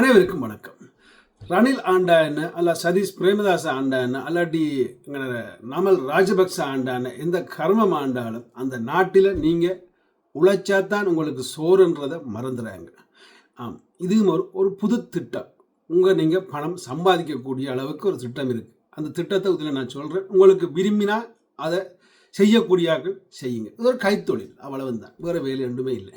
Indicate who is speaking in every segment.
Speaker 1: அனைவருக்கும் வணக்கம். ரணில் ஆண்டா என்ன அல்ல சதீஷ் பிரேமதாச ஆண்டா என்ன அல்லாட்டி நமல் ராஜபக்ச ஆண்டான எந்த கர்மம் ஆண்டாலும் அந்த நாட்டில் நீங்கள் உழைச்சாதான் உங்களுக்கு சோறுன்றதை மறந்துடுறாங்க ஆம் இதுவும் ஒரு ஒரு புது திட்டம். உங்கள் நீங்கள் பணம் சம்பாதிக்கக்கூடிய அளவுக்கு ஒரு திட்டம் இருக்குது அந்த திட்டத்தை இதில் நான் சொல்கிறேன் உங்களுக்கு விரும்பினா அதை செய்யக்கூடியாக்கள் செய்யுங்க. இது ஒரு கைத்தொழில் அவ்வளவுதான். வேறு வேலை ரெண்டுமே இல்லை.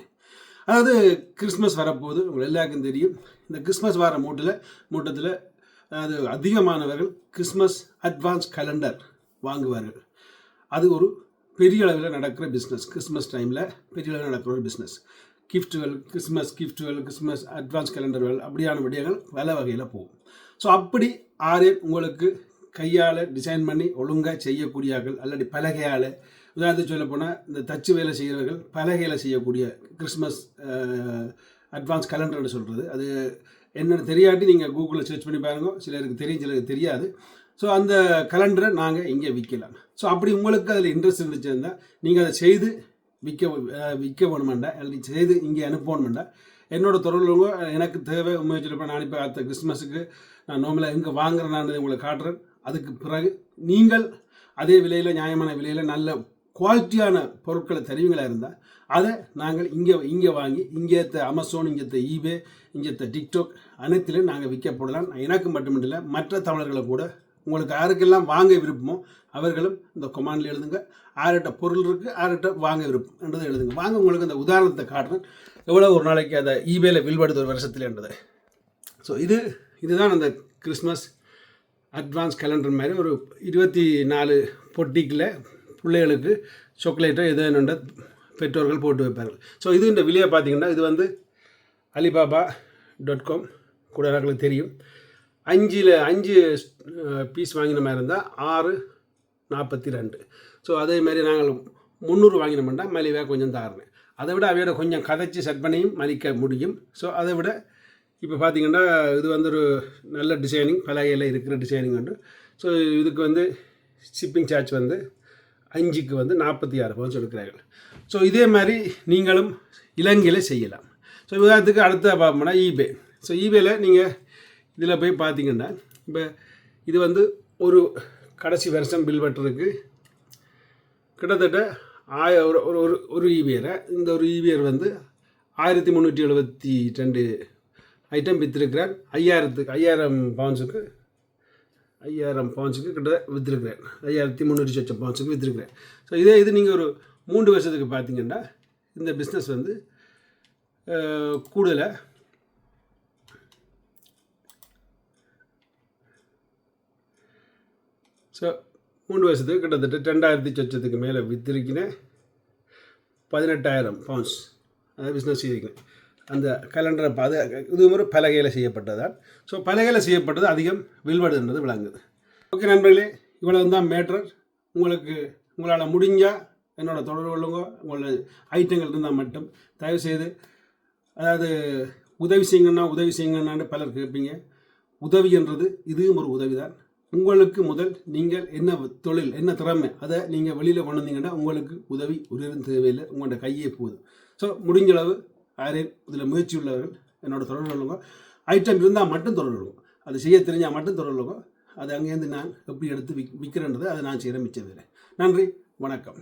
Speaker 1: அதாவது கிறிஸ்மஸ் வரப்போது உங்கள் எல்லாருக்கும் தெரியும். இந்த கிறிஸ்மஸ் வார மூட்டில் மூட்டத்தில் அது அதிகமானவர்கள் கிறிஸ்மஸ் அட்வான்ஸ் கலண்டர் வாங்குவார்கள். அது ஒரு பெரிய அளவில் நடக்கிற பிஸ்னஸ் கிறிஸ்மஸ் டைமில் பெரிய அளவில் நடக்கிற ஒரு பிஸ்னஸ் கிஃப்ட்டுகள் கிறிஸ்மஸ் கிஃப்ட்டுகள் கிறிஸ்மஸ் அட்வான்ஸ் கலண்டர்கள் அப்படியான விடயங்கள் பல வகையில் போகும். ஸோ அப்படி ஆரியன் உங்களுக்கு கையால் டிசைன் பண்ணி ஒழுங்காக செய்யக்கூடியார்கள் அல்லது பலகையால். உதாரணத்துக்கு சொல்ல போனால் இந்த தச்சு வேலை செய்கிறவர்கள் பலகையில் செய்யக்கூடிய கிறிஸ்மஸ் அட்வான்ஸ் கலண்டர்னு சொல்கிறது அது என்னென்னு தெரியாட்டி நீங்கள் கூகுளில் சர்ச் பண்ணி பாருங்க. சிலருக்கு தெரியும் சிலருக்கு தெரியாது. ஸோ அந்த கலண்டரை நாங்கள் இங்கே விற்கலாம் ஸோ அப்படி உங்களுக்கு அதில் இன்ட்ரெஸ்ட் இருந்துச்சுருந்தால் நீங்கள் அதை செய்து விற்க விற்க வேணுமெண்டா அல்லது செய்து இங்கே அனுப்பணுமெண்டா என்னோட தொடர்புங்க எனக்கு தேவை உண்மையை சொல்லப்போ நான் இப்போ அடுத்த கிறிஸ்மஸுக்கு நான் நோம்பில் எங்கே வாங்குறேன் நான் உங்களை காட்டுறேன். அதுக்கு பிறகு நீங்கள் அதே விலையில் நியாயமான விலையில் நல்ல குவாலிட்டியான பொருட்களை தருவீங்களா இருந்தால் அதை நாங்கள் இங்கே இங்கே வாங்கி இங்கே அமேசான் இங்கே ஈபே இங்கே டிக்டாக் அனைத்திலும் நாங்கள் விற்க போடலாம் எனக்கு மட்டுமில்லை மற்ற தமிழர்களை கூட உங்களுக்கு யாருக்கெல்லாம் வாங்க விருப்பமோ அவர்களும் இந்த கொமாண்டில் எழுதுங்க. யார்கிட்ட பொருள் இருக்குது யார்கிட்ட வாங்க விருப்பம் என்றதை எழுதுங்க. வாங்க உங்களுக்கு அந்த உதாரணத்தை காட்டுறேன். எவ்வளோ ஒரு நாளைக்கு அதை ஈபேல வில்படுது ஒரு வருஷத்துல என்றதை. ஸோ இது இதுதான் அந்த கிறிஸ்மஸ் அட்வான்ஸ் கேலண்டர் மாதிரி ஒரு இருபத்தி நாலு பொட்டிக்கில் பிள்ளைகளுக்கு சாக்லேட்டோ எதோ என்னென்ற பெற்றோர்கள் போட்டு வைப்பார்கள். ஸோ இது இந்த விலையை பார்த்தீங்கன்னா இது வந்து அலிபாபா டாட் காம் கூட எனக்கு தெரியும். அஞ்சில் அஞ்சு பீஸ் வாங்கின மாதிரி இருந்தால் ஆறு நாற்பத்தி ரெண்டு. ஸோ அதே மாதிரி நாங்கள் முந்நூறு வாங்கினோம்னா மலிவாக கொஞ்சம் தாருனேன் அதை விட அவையோட கொஞ்சம் கதைச்சி செட் பண்ணியும் மலிக்க முடியும். ஸோ அதை விட இப்போ பார்த்தீங்கன்னா இது வந்து ஒரு நல்ல டிசைனிங் பலகையில் இருக்கிற டிசைனிங் உண்டு. ஸோ இதுக்கு வந்து ஷிப்பிங் சார்ஜ் வந்து அஞ்சுக்கு வந்து நாற்பத்தி ஆறு பவுன் சொல்லிக்கிறார்கள் ஸோ இதே மாதிரி நீங்களும் இலங்கையில் செய்யலாம். ஸோ உதாரணத்துக்கு அடுத்த பார்ப்போம்னா ஈபே ஸோ ஈபேயில் நீங்கள் இதில் போய் பார்த்தீங்கன்னா இப்போ இது வந்து ஒரு கடைசி வருஷம் பில் வெட்டுறதுக்கு கிட்டத்தட்ட ஆய ஒரு ஒரு ஒரு ஒரு ஈவியரை இந்த ஒரு ஈவியர் வந்து ஆயிரத்தி முந்நூற்றி எழுபத்தி ரெண்டு ஐட்டம் விற்றுருக்கிறார் ஐயாயிரத்துக்கு ஐயாயிரம் பவுன்ஸுக்கு ஐயாயிரம் பவுன்ஸுக்கு கிட்ட விற்றுருக்கிறேன் ஐயாயிரத்தி முந்நூறு லட்சம் பவுன்ஸுக்கு விற்றுருக்கிறேன் ஸோ இதே இது நீங்கள் ஒரு மூன்று வருஷத்துக்கு பார்த்தீங்கன்னா இந்த பிஸ்னஸ் வந்து கூடுதலாக ஸோ மூன்று வருஷத்துக்கு கிட்டத்தட்ட ரெண்டாயிரத்தி சொச்சத்துக்கு மேலே வித்திருக்கினேன் பதினெட்டாயிரம் பவுன்ஸ் அதை பிஸ்னஸ் செய்திருக்கேன் அந்த கலண்டரை அது இது ஒரு பலகையில் செய்யப்பட்டதால் ஸோ பலகையில் செய்யப்பட்டது அதிகம் வில்வடுன்றது விளங்குது. ஓகே நண்பர்களே இவ்வளவு தான் மேட்ரு உங்களுக்கு உங்களால் முடிஞ்சால் என்னோட தொடர்பு கொள்ளுங்க. உங்களோட ஐட்டங்கள் இருந்தால் மட்டும். தயவுசெய்து அதாவது உதவி செய்யுங்கன்னா உதவி செய்யுங்கன்னான்னு பலர் கேட்பீங்க. உதவி என்றது இதுவும் ஒரு உதவி தான் உங்களுக்கு முதல் நீங்கள் என்ன தொழில் என்ன திறமை அதை நீங்கள் வெளியில் கொண்டு வந்தீங்கன்னா உங்களுக்கு உதவி உதவி தேவையில்லை. உங்களோட கையே போதும். ஸோ முடிஞ்சளவு ஆரியர் இதில் முயற்சி உள்ளவர்கள் என்னோட தொடர்பு கொள்ளுங்க ஐட்டம் இருந்தால் மட்டும் தொடர்பு கொள்ளுங்க அது செய்ய தெரிஞ்சால் மட்டும் தொடர்பு கொள்ளுங்க அது அங்கேருந்து நான் எப்படி எடுத்து விக் விற்கிறேன்றதை அதை நான் செய்கிற மிச்சம் நன்றி வணக்கம்.